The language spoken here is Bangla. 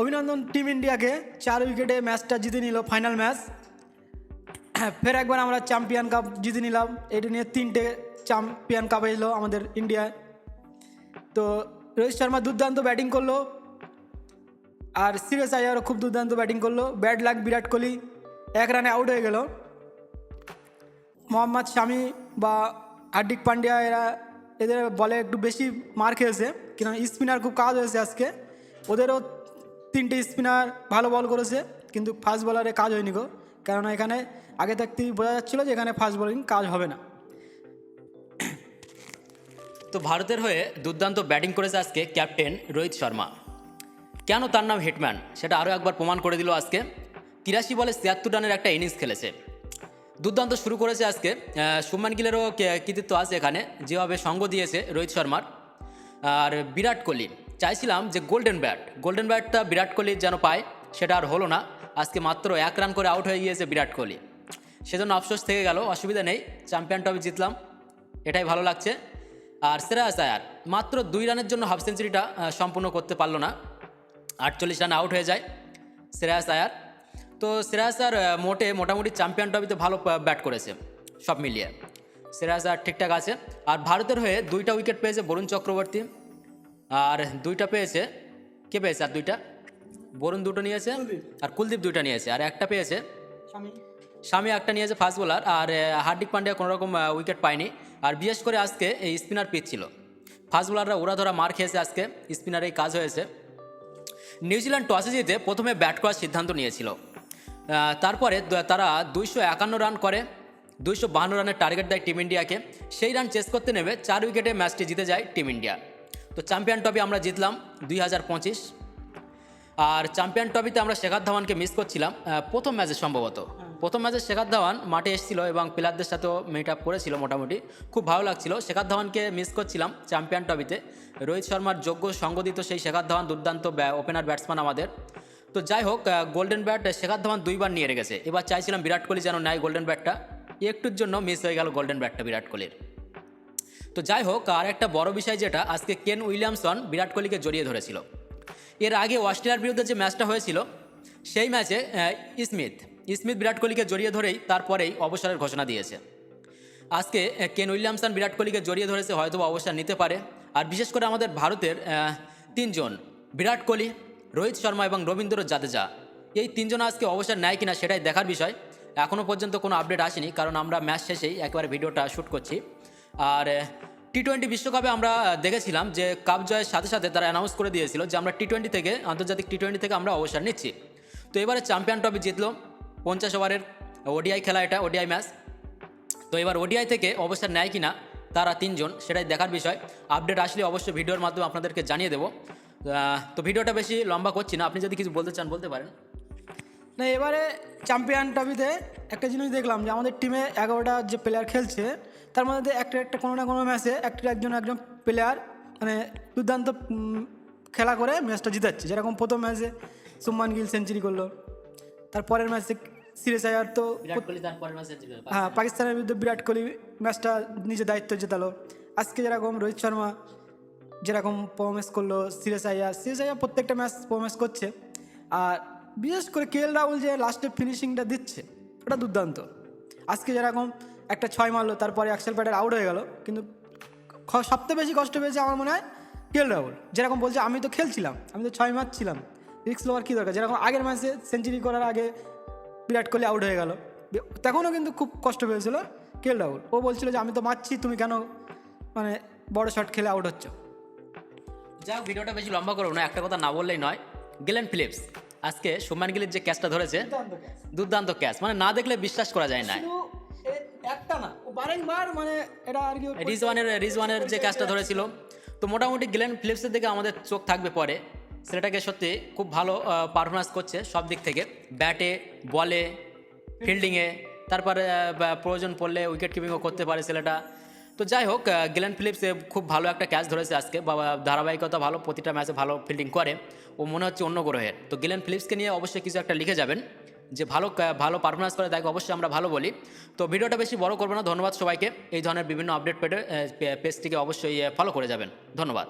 অভিনন্দন টিম ইন্ডিয়াকে চার উইকেটে ম্যাচটা জিতে নিল ফাইনাল ম্যাচ। ফের একবার আমরা চ্যাম্পিয়ন কাপ জিতে নিলাম। এটা নিয়ে তিনটে চ্যাম্পিয়ন কাপ এলো আমাদের ইন্ডিয়ায়। তো রোহিত শর্মা দুর্দান্ত ব্যাটিং করল। আর সিরিয়াস আয়ারও খুব দুর্দান্ত ব্যাটিং করল। ব্যাড লাগ বিরাট কোহলি এক রানে আউট হয়ে গেল। মোহাম্মদ শামি বা হার্দিক পান্ডিয়া এরা এদের বলে একটু বেশি মার খেয়েছে। কিন্তু স্পিনার খুব কাজ হয়েছে আজকে। ওদেরও তিনটে স্পিনার ভালো বল করেছে, কিন্তু ফাস্ট বলারে কাজ হয়নি গো। কেননা এখানে আগে থাকতেই বোঝা যাচ্ছিল যে এখানে ফাস্ট বোলিং কাজ হবে না। তো ভারতের হয়ে দুর্দান্ত ব্যাটিং করেছে আজকে ক্যাপ্টেন রোহিত শর্মা। কেন তার নাম হিটম্যান, সেটা আরও একবার প্রমাণ করে দিল আজকে। তিরাশি বলে ছিয়াত্তর রানের একটা ইনিংস খেলেছে। দুর্দান্ত শুরু করেছে আজকে। শুভমান গিলেরও কৃতিত্ব আছে এখানে। যেভাবে সঙ্গ দিয়েছে রোহিত শর্মার আর বিরাট কোহলি। চাইছিলাম যে গোল্ডেন ব্যাট গোল্ডেন ব্যাটটা বিরাট কোহলি যেন পায়, সেটা আর হলো না। আজকে মাত্র এক রান করে আউট হয়ে গিয়েছে বিরাট কোহলি। সেজন্য আফসোস থেকে গেল, অসুবিধা নেই চ্যাম্পিয়ন ট্রফি জিতলাম। এটাই ভালো লাগছে। আর শ্রেয়াস আয়ার, মাত্র দুই রানের জন্য হাফ সেঞ্চুরিটা সম্পূর্ণ করতে পারল না। আটচল্লিশ রান আউট হয়ে যায় শ্রেয়াস আয়ার। তো শ্রেয়াস আর মোটে মোটামুটি চ্যাম্পিয়ন ট্রফিতে ভালো ব্যাট করেছে, সব মিলিয়ে। শ্রেয়াস আর ঠিকঠাক আছে। আর ভারতের হয়ে দুইটা উইকেট পেয়েছে বরুণ চক্রবর্তী। আর দুইটা পেয়েছে কে পেয়েছে আর দুইটা? বরুণ দুটো নিয়েছে আর কুলদীপ দুইটা নিয়েছে। আর একটা পেয়েছে স্বামী একটা নিয়েছে ফাস্ট বোলার আর হার্দিক পান্ডিয়া কোনো রকম উইকেট পায়নি। আর বিশেষ করে আজকে এই স্পিনার পিচ ছিল। ফাস্ট বোলাররা ওরা ধরা মার খেয়েছে আজকে। স্পিনারেই কাজ হয়েছে। নিউজিল্যান্ড টসে জিতে প্রথমে ব্যাট করার সিদ্ধান্ত নিয়েছিল। তারপরে তারা দুইশো একান্ন রান করে। দুইশো বাহান্ন রানের টার্গেট দেয় টিম ইন্ডিয়াকে। সেই রান চেস করতে নেমে চার উইকেটে ম্যাচটি জিতে যায় টিম ইন্ডিয়া। তো চ্যাম্পিয়ন ট্রফি আমরা জিতলাম দুই হাজার পঁচিশ। আর চ্যাম্পিয়ন ট্রফিতে আমরা শেখার ধাওয়ানকে মিস করছিলাম প্রথম ম্যাচে সম্ভবত। প্রথম ম্যাচে শেখার ধাওয়ান মাঠে এসেছিল এবং প্লেয়ারদের সাথেও মিট আপ করেছিল মোটামুটি। খুব ভালো লাগছিল। শেখার ধাওয়ানকে মিস করছিলাম চ্যাম্পিয়ন ট্রফিতে। রোহিত শর্মার যোগ্য সঙ্গ দিত সেই শেখার ধাওয়ান দুর্দান্ত ওপেনার ব্যাটসম্যান আমাদের। তো যাই হোক গোল্ডেন ব্যাট শেখার ধাওয়ান দুইবার নিয়ে রেখেছে এবার চাইছিলাম বিরাট কোহলি যেন নেয় গোল্ডেন ব্যাটটা একটুর জন্য মিস হয়ে গেল গোল্ডেন ব্যাটটা বিরাট কোহলির। তো যাই হোক, আর একটা বড় বিষয় যেটা, আজকে কেন উইলিয়ামসন বিরাট কোহলিকে জড়িয়ে ধরেছিল। এর আগে অস্ট্রেলিয়ার বিরুদ্ধে যে ম্যাচটা হয়েছিল, সেই ম্যাচে স্মিথ স্মিথ বিরাট কোহলিকে জড়িয়ে ধরেই তারপরেই অবসরের ঘোষণা দিয়েছে। আজকে কেন উইলিয়ামসন বিরাট কোহলিকে জড়িয়ে ধরেছে হয়তো অবসর নিতে পারে। আর বিশেষ করে আমাদের ভারতের তিনজন, বিরাট কোহলি, রোহিত শর্মা এবং রবীন্দ্র জাদেজা। এই তিনজন আজকে অবসর নেয় কিনা সেটাই দেখার বিষয়। এখনও পর্যন্ত কোনো আপডেট আসেনি, কারণ আমরা ম্যাচ শেষেই একেবারে ভিডিওটা শ্যুট করছি। আর টি টোয়েন্টি বিশ্বকাপে আমরা দেখেছিলাম যে কাপ জয়ের সাথে সাথে তারা অ্যানাউন্স করে দিয়েছিল যে আমরা টি টোয়েন্টি থেকে, আন্তর্জাতিক টি টোয়েন্টি থেকে আমরা অবসর নিচ্ছি। তো এবারে চ্যাম্পিয়ন ট্রফি জিতলো পঞ্চাশ ওভারের ওডিআই খেলা এটা ওডিআই ম্যাচ তো এবার ওডিআই থেকে অবসর নেয় কিনা, তারা তিনজন, সেটাই দেখার বিষয়। আপডেট আসলে অবশ্যই ভিডিওর মাধ্যমে আপনাদেরকে জানিয়ে দেবো। তো ভিডিওটা বেশি লম্বা করছি না, আপনি যদি কিছু বলতে চান বলতে পারেন। না এবারে চ্যাম্পিয়ন ট্রফিতে একটা জিনিস দেখলাম যে আমাদের টিমে এগারোটা যে প্লেয়ার খেলছে তার মধ্যে একটা একটা কোনো না কোনো ম্যাচে একটা একজন একজন প্লেয়ার মানে দুর্দান্ত খেলা করে ম্যাচটা জিতাচ্ছে। যেরকম প্রথম ম্যাচে সুম্মান গিল সেঞ্চুরি করল তারপরের ম্যাচে সিরিয়াস আয়ার তো হ্যাঁ পাকিস্তানের বিরুদ্ধে বিরাট কোহলি ম্যাচটা নিজের দায়িত্ব জেতালো। আজকে যেরকম রোহিত শর্মা যেরকম পারফরমেন্স করল সিরিয়াস আয়ার সিরিয়াস আয়ার প্রত্যেকটা ম্যাচ পারফরমেন্স করছে। আর বিশেষ করে কে এল রাহুল যে লাস্টে ফিনিশিংটা দিচ্ছে, ওটা দুর্দান্ত। আজকে যেরকম একটা ছয় মারলো, তারপরে অ্যাক্সেল প্যাডের আউট হয়ে গেল, কিন্তু সবথেকে বেশি কষ্ট পেয়েছে আমার মনে হয় কে এল রাহুল। যেরকম বলছে, আমি তো খেলছিলাম, আমি তো ছয় মারছিলাম রিক্স লোয়ার কী দরকার? যেরকম আগের ম্যাচে সেঞ্চুরি করার আগে বিরাট কোহলি আউট হয়ে গেল, তখনও কিন্তু খুব কষ্ট পেয়েছিল কেল রাহুল। ও বলছিল যে, আমি তো মারছি, তুমি কেন মানে বড় শট খেলে আউট হচ্ছ? যাই হোক, ভিডিওটা বেশি লম্বা করব না, একটা কথা না বললেই নয়। গেলেন ফিলিপস আজকে সুমান গিলের যে ক্যাচটা ধরেছে দুর্দান্ত ক্যাচ মানে না দেখলে বিশ্বাস করা যায় না। একটা না ও মানে এটা আর কি রিজওয়ানের রিজওয়ানের যে ক্যাচটা ধরেছিল তো মোটামুটি গ্লেন ফিলিপসের দিকে আমাদের চোখ থাকবে পরে। ছেলেটাকে সত্যি খুব ভালো পারফরমেন্স করছে সব দিক থেকে। ব্যাটে বলে ফিল্ডিংয়ে তারপরে প্রয়োজন পড়লে উইকেট কিপিংও করতে পারে ছেলেটা। তো যাই হোক গ্লেন ফিলিপস খুব ভালো একটা ক্যাচ ধরেছে আজকে। বা ধারাবাহিকতা ভালো, প্রতিটা ম্যাচে ভালো ফিল্ডিং করে। ও মনে হচ্ছে অন্য গ্রহের তো গ্লেন ফিলিপসকে নিয়ে অবশ্যই কিছু একটা লিখে যাবেন, যে ভালো ভালো পারফরমেন্স করে, তাকে অবশ্যই আমরা ভালো বলি। তো ভিডিওটা বেশি বড় করব না, ধন্যবাদ সবাইকে। এই ধরনের বিভিন্ন আপডেট পেটে পেজটিকে অবশ্যই ফলো করে যাবেন। ধন্যবাদ।